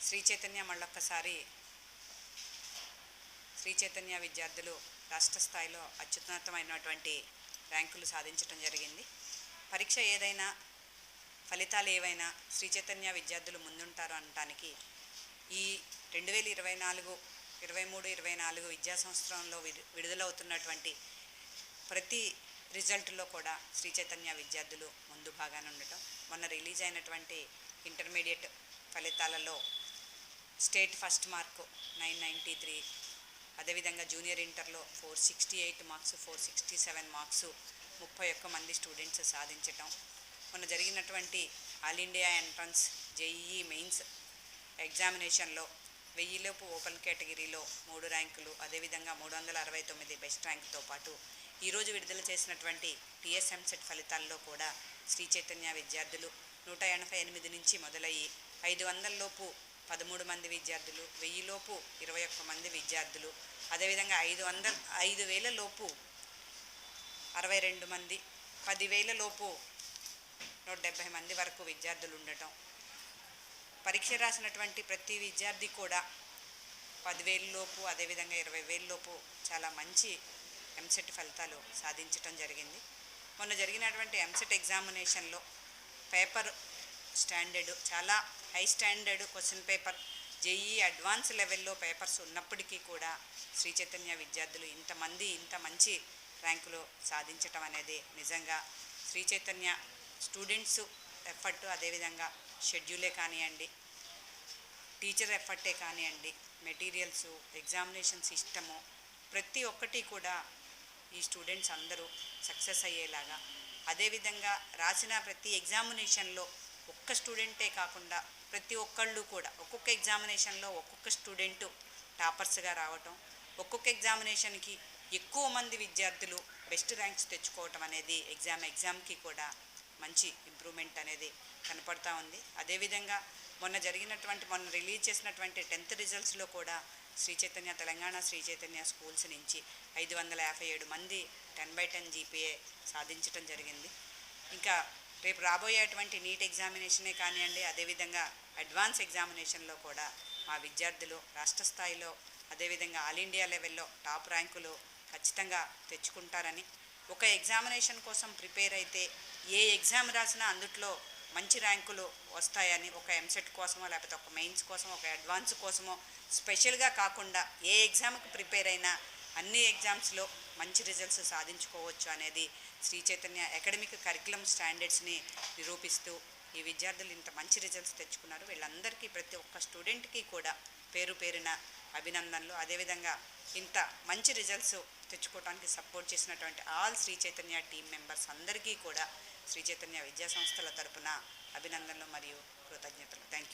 శ్రీ చైతన్య మళ్ళొక్కసారి శ్రీ చైతన్య విద్యార్థులు రాష్ట్ర స్థాయిలో అత్యున్నతమైనటువంటి ర్యాంకులు సాధించడం జరిగింది. పరీక్ష ఏదైనా ఫలితాలు ఏవైనా శ్రీ చైతన్య విద్యార్థులు ముందుంటారు అనటానికి ఈ రెండు వేల ఇరవై నాలుగు ఇరవై మూడు ఇరవై నాలుగు విద్యా సంవత్సరంలో విడుదలవుతున్నటువంటి ప్రతి రిజల్ట్లో కూడా శ్రీ చైతన్య విద్యార్థులు ముందు భాగాన ఉండటం. మొన్న రిలీజ్ అయినటువంటి ఇంటర్మీడియట్ ఫలితాలలో state first mark nine ninety three. అదేవిధంగా జూనియర్ ఇంటర్లో four sixty eight marks four sixty seven marks ముప్పై ఒక్క మంది స్టూడెంట్స్ సాధించటం. మొన్న జరిగినటువంటి all India entrance JEE mains ఎగ్జామినేషన్లో వెయ్యిలోపు ఓపెన్ కేటగిరీలో మూడు ర్యాంకులు అదేవిధంగా మూడు వందల అరవై తొమ్మిది బెస్ట్ ర్యాంక్తో పాటు ఈరోజు విడుదల చేసినటువంటి టీఎస్ఎంసెట్ ఫలితాల్లో కూడా శ్రీ చైతన్య విద్యార్థులు నూట ఎనభై ఎనిమిది నుంచి మొదలయ్యి ఐదు వందలలోపు పదమూడు మంది విద్యార్థులు వెయ్యిలోపు ఇరవై ఒక్క మంది విద్యార్థులు అదేవిధంగా ఐదు వందల ఐదు వేల లోపు అరవై రెండు మంది పదివేల లోపు నూట డెబ్భై మంది వరకు విద్యార్థులు ఉండటం పరీక్ష రాసినటువంటి ప్రతి విద్యార్థి కూడా పదివేలలోపు అదేవిధంగా ఇరవై వేలలోపు చాలా మంచి ఎంసెట్ ఫలితాలు సాధించటం జరిగింది. మొన్న జరిగినటువంటి ఎంసెట్ ఎగ్జామినేషన్లో పేపర్ స్టాండర్డ్ చాలా high standard question paper JEE advance లెవెల్లో పేపర్స్ ఉన్నప్పటికీ కూడా శ్రీ చైతన్య విద్యార్థులు ఇంతమంది ఇంత మంచి ర్యాంకులు సాధించటం అనేది నిజంగా శ్రీ చైతన్య స్టూడెంట్స్ ఎఫర్ట్ అదేవిధంగా షెడ్యూలే కానివ్వండి టీచర్ ఎఫర్టే కానివ్వండి మెటీరియల్స్ ఎగ్జామినేషన్ సిస్టము ప్రతి ఒక్కటి కూడా ఈ స్టూడెంట్స్ అందరూ సక్సెస్ అయ్యేలాగా. అదేవిధంగా రాసిన ప్రతి ఎగ్జామినేషన్లో ఒక్క స్టూడెంటే కాకుండా ప్రతి ఒక్కళ్ళు కూడా ఒక్కొక్క ఎగ్జామినేషన్లో ఒక్కొక్క స్టూడెంటు టాపర్స్గా రావటం ఒక్కొక్క ఎగ్జామినేషన్కి ఎక్కువ మంది విద్యార్థులు బెస్ట్ ర్యాంక్స్ తెచ్చుకోవటం అనేది ఎగ్జామ్ ఎగ్జామ్కి కూడా మంచి ఇంప్రూవ్మెంట్ అనేది కనపడతా ఉంది. అదేవిధంగా మొన్న జరిగినటువంటి మొన్న రిలీజ్ చేసినటువంటి టెన్త్ రిజల్ట్స్లో కూడా శ్రీ చైతన్య తెలంగాణ శ్రీ చైతన్య స్కూల్స్ నుంచి ఐదు వందల యాభై ఏడు మంది టెన్ బై టెన్ జీపీఏ సాధించడం జరిగింది. ఇంకా రేపు రాబోయేటువంటి నీట్ ఎగ్జామినేషనే కానివ్వండి అదేవిధంగా అడ్వాన్స్ ఎగ్జామినేషన్లో కూడా మా విద్యార్థులు రాష్ట్ర స్థాయిలో అదేవిధంగా ఆల్ ఇండియా లెవెల్లో టాప్ ర్యాంకులు ఖచ్చితంగా తెచ్చుకుంటారని ఒక ఎగ్జామినేషన్ కోసం ప్రిపేర్ అయితే ఏ ఎగ్జామ్ రాసినా అందుట్లో మంచి ర్యాంకులు వస్తాయని ఒక ఎంసెట్ కోసమో లేకపోతే ఒక మెయిన్స్ కోసమో ఒక అడ్వాన్స్ కోసమో స్పెషల్గా కాకుండా ఏ ఎగ్జామ్కి ప్రిపేర్ అయినా అన్ని ఎగ్జామ్స్లో మంచి రిజల్ట్స్ సాధించుకోవచ్చు అనేది శ్రీ చైతన్య అకాడమిక్ కరికులం స్టాండర్డ్స్ని నిరూపిస్తూ ఈ విద్యార్థులు ఇంత మంచి రిజల్ట్స్ తెచ్చుకున్నారు. వీళ్ళందరికీ ప్రతి ఒక్క స్టూడెంట్కి కూడా పేరు పేరున అభినందనలు. అదేవిధంగా ఇంత మంచి రిజల్ట్స్ తెచ్చుకోవడానికి సపోర్ట్ చేసినటువంటి all Shri Chaitanya team members అందరికీ కూడా శ్రీ చైతన్య విద్యా సంస్థల తరపున అభినందనలు మరియు కృతజ్ఞతలు. Thank you